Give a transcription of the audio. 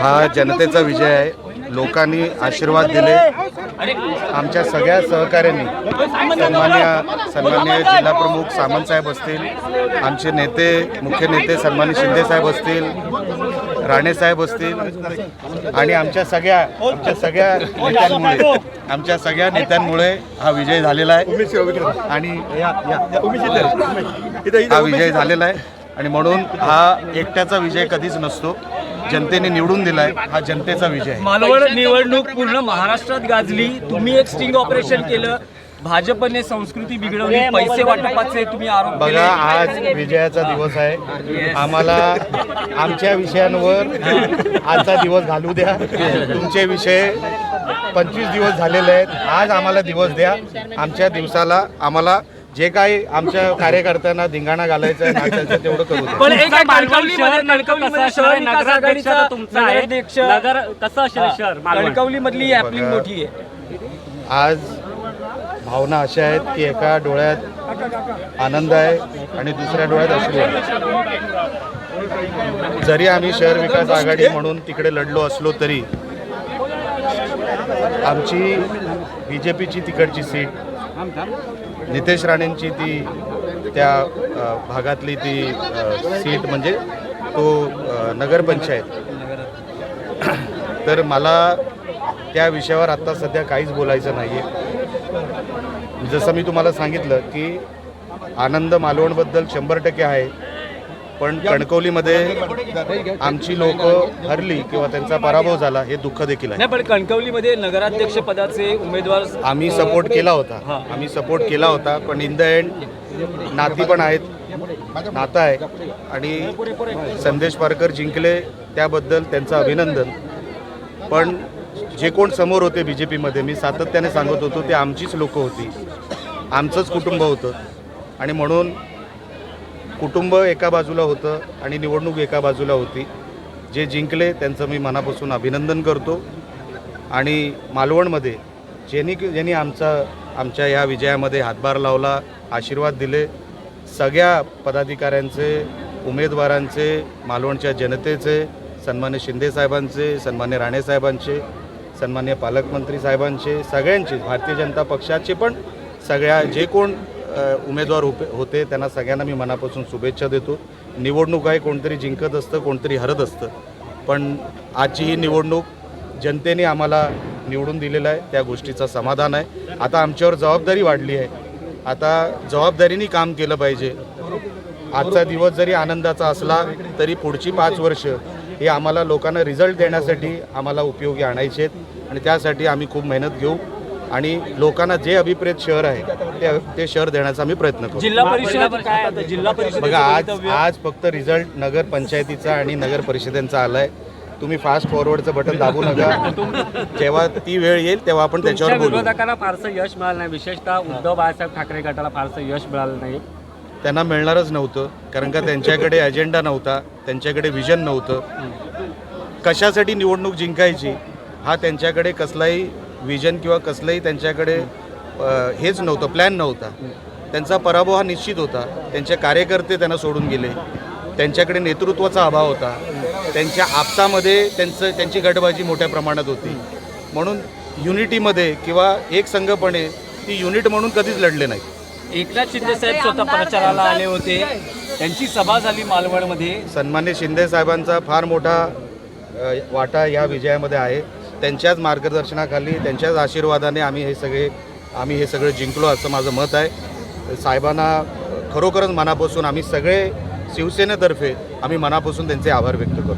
हा जनतेचा विजय आहे. लोकांनी आशीर्वाद दिले. आमच्या सगळ्या सहकाऱ्यांनी सन्मान्य सन्मान्य जिल्हाप्रमुख सामंत साहेब असतील आमचे नेते मुख्य नेते सन्मान्य शिंदे साहेब असतील राणेसाहेब असतील आणि आमच्या सगळ्या आमच्या सगळ्या नेत्यांमुळे आमच्या सगळ्या नेत्यांमुळे हा विजय झालेला आहे. आणि हा विजय झालेला आहे. आणि म्हणून हा एकट्याचा विजय कधीच नसतो. जनतेने निवडून दिलाय हा जनतेचा विजय आहे. मालवण निवडणूक पूर्ण महाराष्ट्रात गाजली. तुम्ही एक स्टिंग ऑपरेशन केलं. भाजपने संस्कृती बिघडवली पैसे वाटपाचे तुम्ही आरोप बघा आज विजयाचा दिवस आहे. आम्हाला आमच्या विषयांवर आजचा दिवस घालू द्या. तुमचे विषय पंचवीस दिवस झालेले आहेत. आज आम्हाला दिवस द्या. आमच्या दिवसाला आम्हाला जे काही आमच्या कार्यकर्त्यांना धिंगाणा घालायचं आहे नाचायचं तेवढं करू द्या पण एक शहर नेमकं कणकवलीमध्ये कसं शहर असणार आहे? विकास नगराध्यक्ष आघाडीचा आता तुमचा आहे. नगराध्यक्ष नगर कसं असेल शहर मालवण? कणकवली मधली ऍपलिंग बघा. मोठी आहे आज भावना अशा आहेत की एका डोळ्यात आनंद आहे आणि दुसऱ्या डोळ्यात अश्रू आहे जरी आम्ही शहर विकास आघाडी म्हणून तिकडे लढलो असलो तरी आमची बी जे पीची तिकडची सीट नितेश राणेंची ती त्या भागातली ती सीट म्हणजे तो नगरपंचायत. तर मला त्या विषयावर आत्ता सध्या काहीच बोलायचं नाही आहे जसं मी तुम्हाला सांगितलं की आनंद मालवणबद्दल शंभर टक्के आहे. पण कणकवलीमध्ये आमची लोक हरली किंवा त्यांचा पराभव झाला हे दुःख देखील आहे. नाही पण कणकवलीमध्ये नगराध्यक्ष पदाचे उमेदवार आम्ही सपोर्ट केला होता. आम्ही सपोर्ट केला होता पण इन द एंड नाती पण आहेत. नातं आहे. आणि संदेश पारकर जिंकले त्याबद्दल त्यांचं अभिनंदन. पण जे कोण समोर होते बी जे पीमध्ये मी सातत्याने सांगत होतो ते आमचीच लोकं होती. आमचंच कुटुंब होतं. आणि म्हणून कुटुंब एका बाजूला होतं आणि निवडणूक एका बाजूला होती. जे जिंकले त्यांचं मी मनापासून अभिनंदन करतो. आणि मालवणमध्ये ज्यांनी ज्यांनी आमचा आमच्या या विजयामध्ये हातभार लावला आशीर्वाद दिले सगळ्या पदाधिकाऱ्यांचे उमेदवारांचे मालवणच्या जनतेचे सन्मान्य शिंदे साहेबांचे सन्मान्य राणे साहेबांचे सन्मान्य पालकमंत्री साहेबांचे सगळ्यांचे भारतीय जनता पक्षाचे पण सगळ्या जे कोण उमेदवार उभे होते त्यांना सगळ्यांना मी मनापासून शुभेच्छा देतो. निवडणूक आहे कोणतरी जिंकत असतं कोणतरी हरत असतं. पण आजची ही निवडणूक जनतेने आम्हाला निवडून दिलेलं आहे त्या गोष्टीचं समाधान आहे. आता आमच्यावर जबाबदारी वाढली आहे. आता जबाबदारीने काम केलं पाहिजे. आजचा दिवस जरी आनंदाचा असला तरी पुढची पाच वर्ष हे आम्हाला लोकांना रिझल्ट देण्यासाठी आम्हाला उपयोगी आणायचे आहेत. आणि त्यासाठी आम्ही खूप मेहनत घेऊ. आणि लोकांना जे अभिप्रेत शहर आहे ते ते शहर देण्याचा आम्ही प्रयत्न करू जिल्हा परिषद काय आता जिल्हा परिषद बघा आज आज फक्त रिझल्ट नगर पंचायतीचा आणि नगर परिषदेचा आलाय. तुम्ही फास्ट फॉरवर्डचं बटन दाबू नका. जेव्हा ती वेळ येईल तेव्हा आपण त्याच्यावर बोलू. विरोधकांना फारसं यश मिळालं नाही. विशेषतः उद्धव बाळासाहेब ठाकरे गटाला फारसं यश मिळालं नाही. त्यांना मिळणारच नव्हतं कारण का त्यांच्याकडे अजेंडा नव्हता त्यांच्याकडे विजन नव्हतं. कशासाठी निवडणूक जिंकायची हा त्यांच्याकडे कसलाही विजन किंवा कसलंही त्यांच्याकडे हेच नव्हतं प्लॅन नव्हता. त्यांचा पराभव हा निश्चित होता. त्यांचे कार्यकर्ते त्यांना सोडून गेले. त्यांच्याकडे नेतृत्वाचा अभाव होता. त्यांच्या आपसामध्ये त्यांचं त्यांची गटबाजी मोठ्या प्रमाणात होती. म्हणून युनिटीमध्ये किंवा एक संघपणे ती युनिट म्हणून कधीच लढले नाही एकनाथ शिंदे साहेब स्वतः प्रचाराला आले होते. त्यांची सभा झाली मालवणमध्ये. सन्मान्य शिंदे साहेबांचा फार मोठा वाटा या विजयामध्ये आहे. त्यांच्याच मार्गदर्शनाखाली त्यांच्याच आशीर्वादाने आम्ही हे सगळे आम्ही हे सगळं जिंकलो असं माझं मत आहे साहेबांना खरोखरच मनापासून आम्ही सगळे शिवसेनेतर्फे आम्ही मनापासून त्यांचे आभार व्यक्त करतो